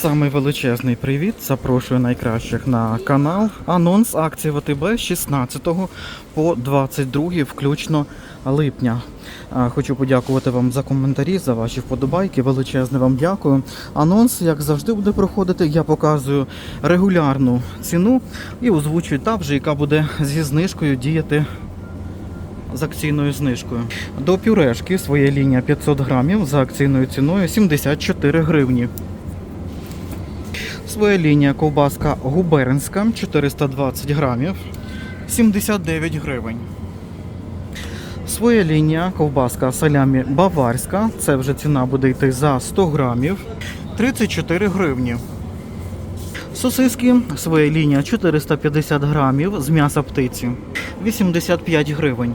Самий величезний привіт. Запрошую найкращих на канал. Анонс акції ВТБ з 16 по 22 включно липня. Хочу подякувати вам за коментарі, за ваші вподобайки. Величезне вам дякую. Анонс, як завжди, буде проходити. Я показую регулярну ціну і озвучую та вже, яка буде зі знижкою діяти з акційною знижкою. До пюрешки своя лінія 500 грамів за акційною ціною 74 гривні. Своя лінія ковбаска губернська 420 грамів 79 гривень. Своя лінія ковбаска салямі баварська. Це вже ціна буде йти за 100 грамів 34 гривні. Сосиски своя лінія 450 грамів з м'яса птиці 85 гривень.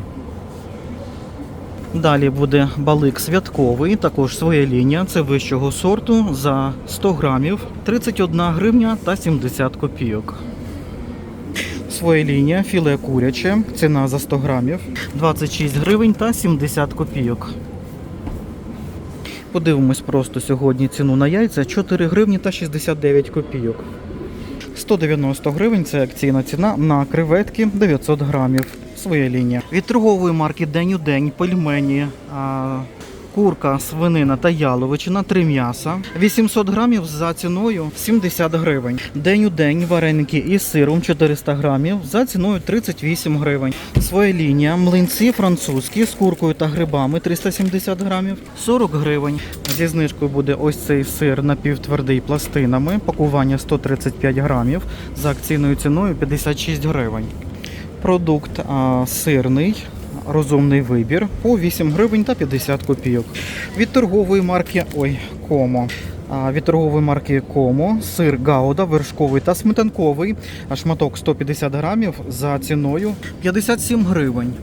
Далі буде балик святковий, також своя лінія, це вищого сорту за 100 грамів 31 гривня та 70 копійок. Своя лінія, філе куряче, ціна за 100 грамів 26 гривень та 70 копійок. Подивимось просто сьогодні ціну на яйця 4 гривні та 69 копійок. 190 гривень це акційна ціна на креветки 900 грамів. Своя лінія. Від торгової марки День у день пельмені, а, курка, свинина та яловичина, три м'яса. 800 грамів за ціною 70 гривень. День у день вареники із сиром 400 грамів за ціною 38 гривень. Своя лінія. Млинці французькі з куркою та грибами 370 грамів 40 гривень. Зі знижкою буде ось цей сир напівтвердий пластинами. Пакування 135 грамів за акційною ціною 56 гривень. Продукт сирний, розумний вибір по 8 гривень та 50 копійок. Від торгової марки ой, Комо. Від торгової марки Комо сир Гауда, вершковий та сметанковий, шматок 150 грамів за ціною 57 гривень.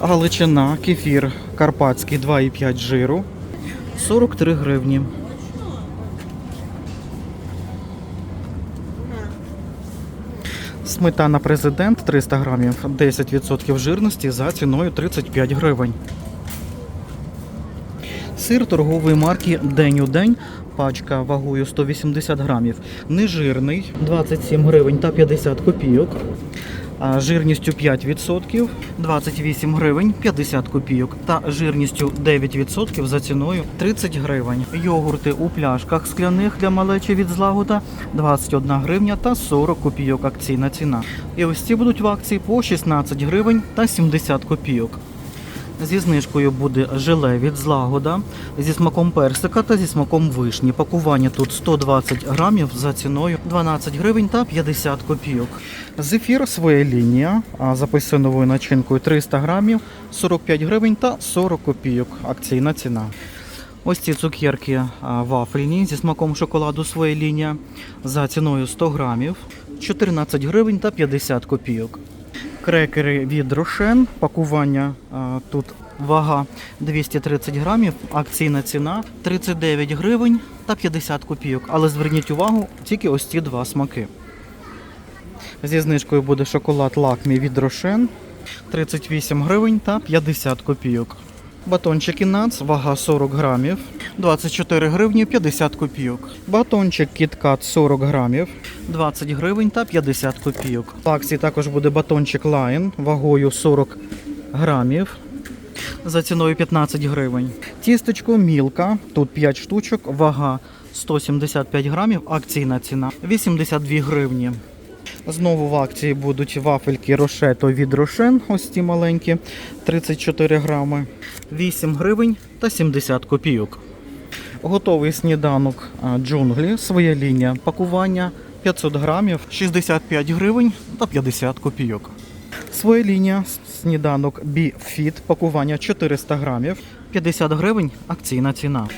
Галичина, кефір карпатський 2,5 жиру 43 гривні. Сметана президент 300 грамів, 10% жирності за ціною 35 гривень. Сир торгової марки День у день. Пачка вагою 180 грамів. Нежирний 27 гривень та 50 копійок. Жирністю 5% 28 гривень 50 копійок та жирністю 9% за ціною 30 гривень. Йогурти у пляшках скляних для малечі від злагода 21 гривня та 40 копійок акційна ціна. І ось ці будуть в акції по 16 гривень та 70 копійок. Зі знижкою буде желе від злагода зі смаком персика та зі смаком вишні. Пакування тут 120 грамів за ціною 12 гривень та 50 копійок. Зефір своя лінія а з апельсиновою начинкою 300 грамів 45 гривень та 40 копійок. Акційна ціна. Ось ці цукерки вафельні зі смаком шоколаду своя лінія за ціною 100 грамів 14 гривень та 50 копійок. Крекери від Рошен. Пакування а, тут вага 230 грамів. Акційна ціна 39 гривень та 50 копійок. Але зверніть увагу, тільки ось ці два смаки. Зі знижкою буде шоколад лакмі від Рошен 38 гривень та 50 копійок. Батончики нац, вага 40 грамів, 24 гривні 50 копійок. Батончик KitKat 40 грамів, 20 гривень та 50 копійок. В акції також буде батончик Lion вагою 40 грамів. За ціною 15 гривень. Тістечко Мілка, тут 5 штучок, вага 175 грамів, акційна ціна 82 гривні. Знову в акції будуть вафельки Рошето від Рошен, ось ці маленькі, 34 грами, 8 гривень та 70 копійок. Готовий сніданок джунглі, своя лінія пакування 500 грамів, 65 гривень та 50 копійок. Своя лінія сніданок B-Fit, пакування 400 грамів, 50 гривень, акційна ціна.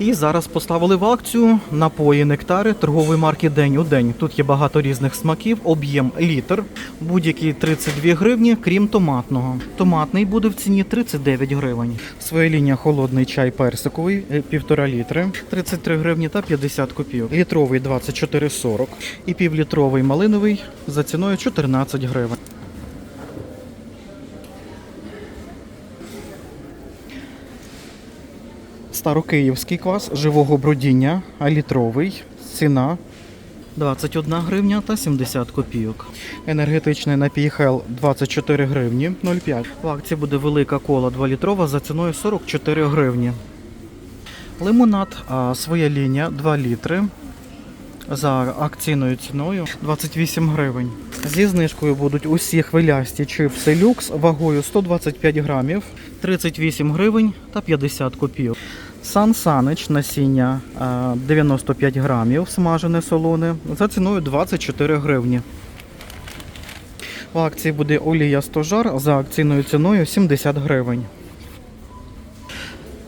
І зараз поставили в акцію напої нектари торгової марки День у день. Тут є багато різних смаків, об'єм літр, будь-які 32 гривні, крім томатного. Томатний буде в ціні 39 гривень. Своя лінія холодний чай персиковий, е, півтора літри, 33 гривні та 50 копійок. Літровий 24,40 і півлітровий малиновий за ціною 14 гривень. Старокиївський квас живого бродіння, літровий. Ціна 21 гривня та 70 копійок. Енергетичний напій Хел 24 гривні 0,5. В акції буде велика кола 2 літрова за ціною 44 гривні. Лимонад, а, своя лінія 2 літри. За акційною ціною 28 гривень. Зі знижкою будуть усі хвилясті чипси люкс вагою 125 грамів, 38 гривень та 50 копійок. Сан Санич насіння 95 грамів смажене солоне за ціною 24 гривні. В акції буде олія стожар за акційною ціною 70 гривень.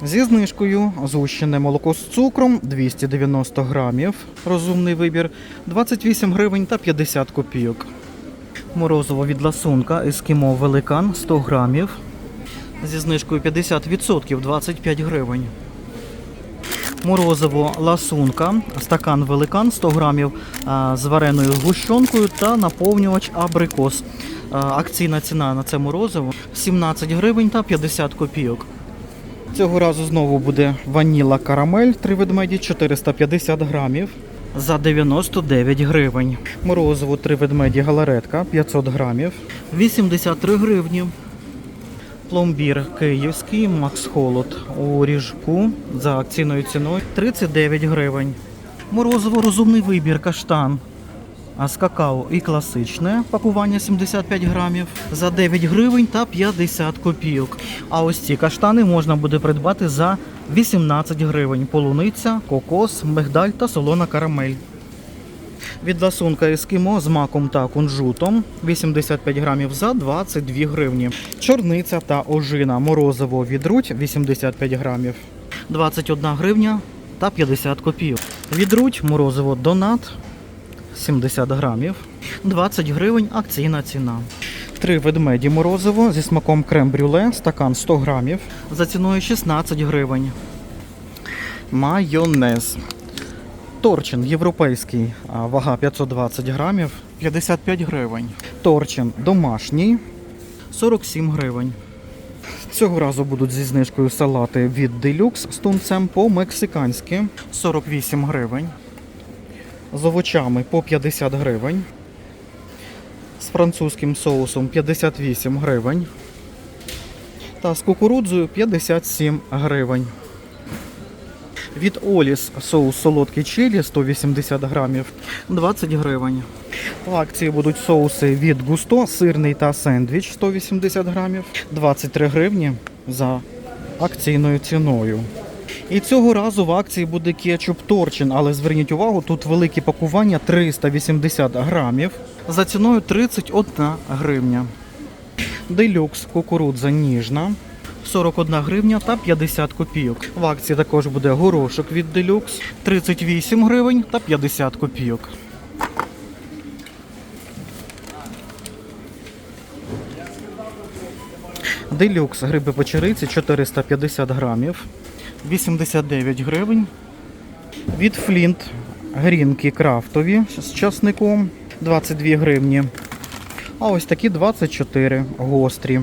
Зі знижкою згущене молоко з цукром 290 грамів. Розумний вибір 28 гривень та 50 копійок. Морозиво від ласунка Ескімо Великан 100 грамів. Зі знижкою 50% 25 гривень. Морозиво ласунка, стакан великан 100 грамів з вареною згущенкою та наповнювач абрикос. Акційна ціна на це морозиво 17 гривень та 50 копійок. Цього разу знову буде ваніла карамель 3 ведмеді 450 грамів за 99 гривень. Морозиво 3 ведмеді галаретка 500 грамів 83 гривні. Пломбір київський Макс Холод у ріжку за акційною ціною 39 гривень. Морозиво розумний вибір каштан. А з какао і класичне пакування 75 грамів за 9 гривень та 50 копійок. А ось ці каштани можна буде придбати за 18 гривень. Полуниця, кокос, мигдаль та солона карамель. Від ласунка ескімо з маком та кунжутом 85 грамів за 22 гривні. Чорниця та ожина морозиво від руть 85 грамів. 21 гривня та 50 копійок. Від руть морозиво донат 70 грамів. 20 гривень акційна ціна. Три ведмеді морозиво зі смаком крем-брюле, стакан 100 грамів за ціною 16 гривень. Майонез. Торчин європейський, вага 520 грамів, 55 гривень. Торчин домашній, 47 гривень. Цього разу будуть зі знижкою салати від Deluxe з тунцем по-мексиканськи 48 гривень. З овочами по 50 гривень. З французьким соусом 58 гривень. Та з кукурудзою 57 гривень. Від Оліс соус солодкий чилі 180 грамів 20 гривень. В акції будуть соуси від Густо, сирний та сендвіч 180 грамів 23 гривні за акційною ціною. І цього разу в акції буде кетчуп Торчин, але зверніть увагу, тут великі пакування 380 грамів за ціною 31 гривня. Делюкс кукурудза ніжна 41 гривня та 50 копійок. В акції також буде горошок від Делюкс 38 гривень та 50 копійок. Делюкс гриби печериці 450 грамів 89 гривень. Від Флінт грінки крафтові з часником 22 гривні. А ось такі 24 гострі.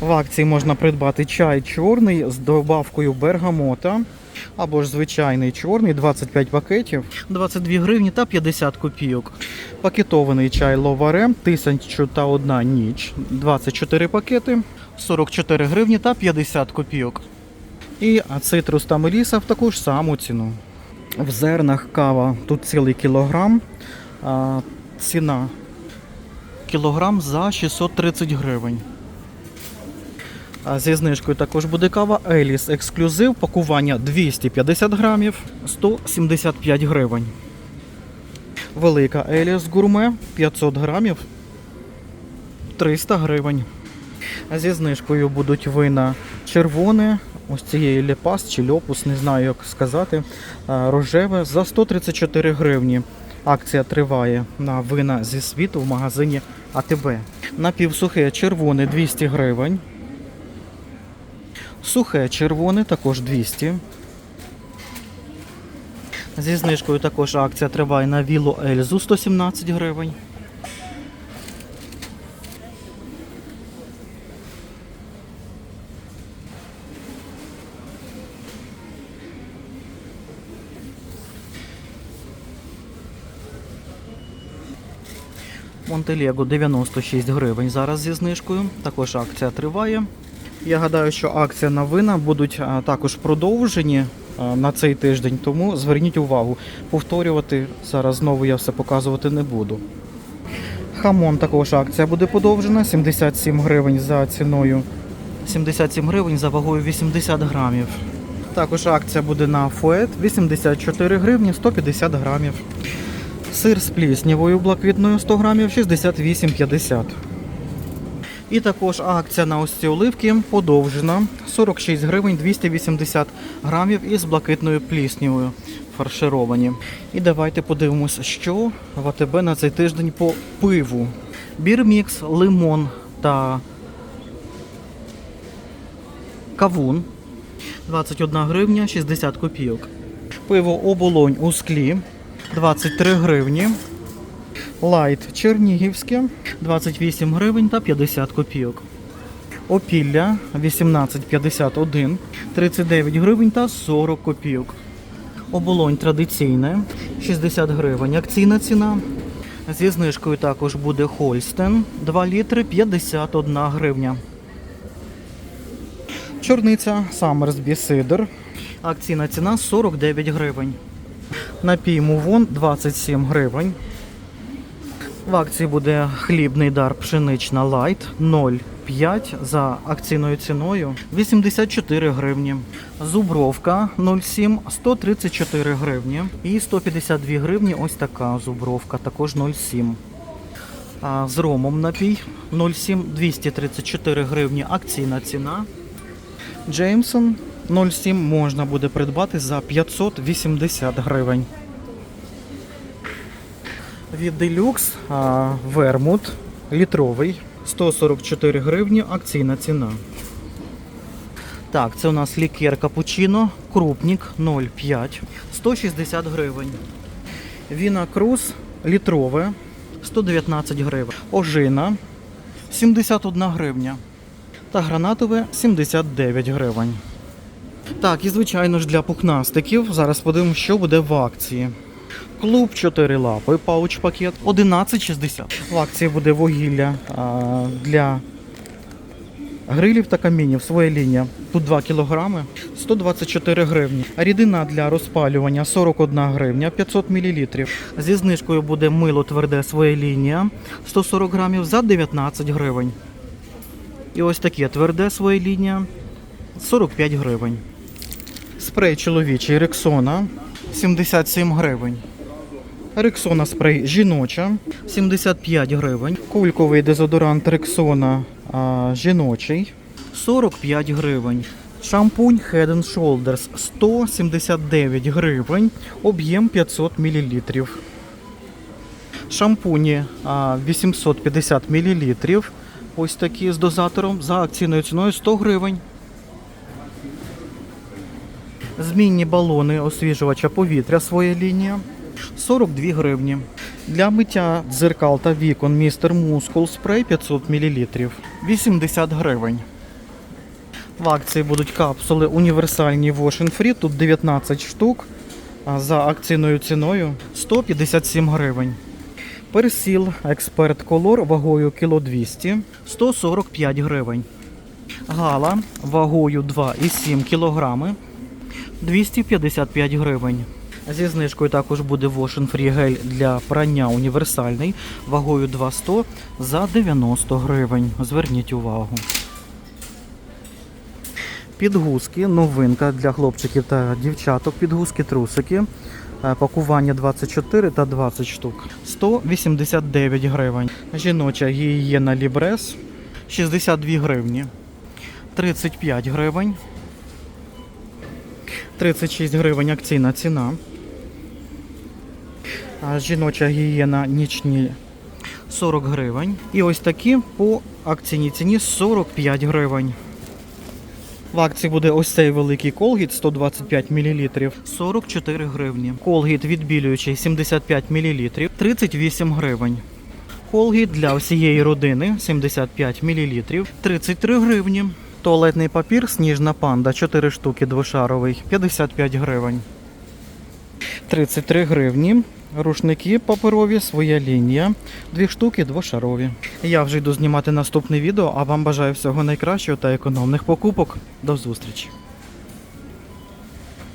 В акції можна придбати чай чорний з добавкою бергамота. Або ж звичайний чорний, 25 пакетів, 22 гривні та 50 копійок. Пакетований чай ловаре, 1001 ніч, 24 пакети, 44 гривні та 50 копійок. І цитрус та меліса в таку ж саму ціну. В зернах кава тут цілий кілограм. А, ціна кілограм за 630 гривень. А зі знижкою також буде кава Еліс Ексклюзив. Пакування 250 грамів 175 гривень. Велика Еліс Гурме 500 грамів 300 гривень. А зі знижкою будуть вина червоне, ось цієї лепас чи льопус, не знаю як сказати. Рожеве за 134 гривні. Акція триває на вина зі світу в магазині АТБ. Напівсухе червоне 200 гривень. Сухе червоне, також 200. Зі знижкою також акція триває на віло Ельзу 117 гривень. Монтелего 96 гривень зараз зі знижкою. Також акція триває. Я гадаю, що акція на вина будуть також продовжені на цей тиждень, тому зверніть увагу. Повторювати зараз знову я все показувати не буду. Хамон також акція буде подовжена. 77 гривень за ціною. 77 гривень за вагою 80 грамів. Також акція буде на фует 84 гривні 150 грамів. Сир з пліснявою блакитною 100 грамів 68,50. І також акція на ось ці оливки подовжена 46 гривень 280 грамів із блакитною пліснявою фаршировані. І давайте подивимось, що в АТБ на цей тиждень по пиву. Бірмікс, лимон та кавун 21 гривня 60 копійок. Пиво оболонь у склі 23 гривні. Лайт Чернігівське 28 гривень та 50 копійок. Опілля 18,51, 39 гривень та 40 копійок. Оболонь традиційне 60 гривень. Акційна ціна. Зі знижкою також буде Хольстен 2 літри 51 гривня. Чорниця Саммерсбі Сидр. Акційна ціна 49 гривень. Напій Мувон 27 гривень. В акції буде хлібний дар пшенична лайт 0,5 за акційною ціною 84 гривні. Зубровка 0,7 134 гривні. І 152 гривні ось така зубровка, також 0,7. А з ромом напій 0,7 234 гривні акційна ціна. Джеймсон 0,7 можна буде придбати за 580 гривень. Від Deluxe вермут літровий 144 гривні акційна ціна. Так, це у нас лікер капучино, крупник 0,5 160 гривень. Віна Круз літрове 119 гривень. Ожина 71 гривня. Та гранатове 79 гривень. Так, і звичайно ж для пухнастиків. Зараз подивимося, що буде в акції. Клуб 4 лапи, пауч пакет 11,60. В акції буде вугілля а, для грилів та камінів. Своя лінія. Тут 2 кг 124 гривні. Рідина для розпалювання 41 гривня 500 мл. Зі знижкою буде мило тверде своя лінія 140 грамів за 19 гривень. І ось таке тверде своя лінія 45 гривень. Спрей чоловічий Рексона 77 гривень. Рексона спрей жіноча 75 гривень. Кульковий дезодорант Рексона а, жіночий 45 гривень. Шампунь Head and Shoulders 179 гривень, об'єм 500 мл. Шампуні 850 мл. Ось такі з дозатором за акційною ціною 100 гривень. Змінні балони освіжувача повітря своя лінія 42 гривні. Для миття дзеркал та вікон містер Мускул спрей 500 мл 80 гривень. В акції будуть капсули універсальні Wash Free, тут 19 штук. За акційною ціною 157 гривень. Персіл Експерт Колор вагою кіло 200 145 гривень. Гала вагою 2,7 кг 255 гривень. Зі знижкою також буде Wash Free гель для прання універсальний вагою 200 за 90 гривень. Зверніть увагу. Підгузки, новинка для хлопчиків та дівчаток. Підгузки, трусики. Е, Пакування 24 та 20 штук. 189 гривень. Жіноча гігієна Лібрес 62 гривні. 35 гривень. 36 гривень акційна ціна. А жіноча гігієна нічні 40 гривень. І ось такі по акційній ціні 45 гривень. В акції буде ось цей великий колгіт 125 мл 44 гривні. Колгіт відбілюючий 75 мл 38 гривень. Колгіт для всієї родини 75 мл 33 гривні. Туалетний папір сніжна панда 4 штуки двошаровий 55 гривень. 33 гривні. Рушники паперові, своя лінія. Дві штуки двошарові. Я вже йду знімати наступне відео, а вам бажаю всього найкращого та економних покупок. До зустрічі!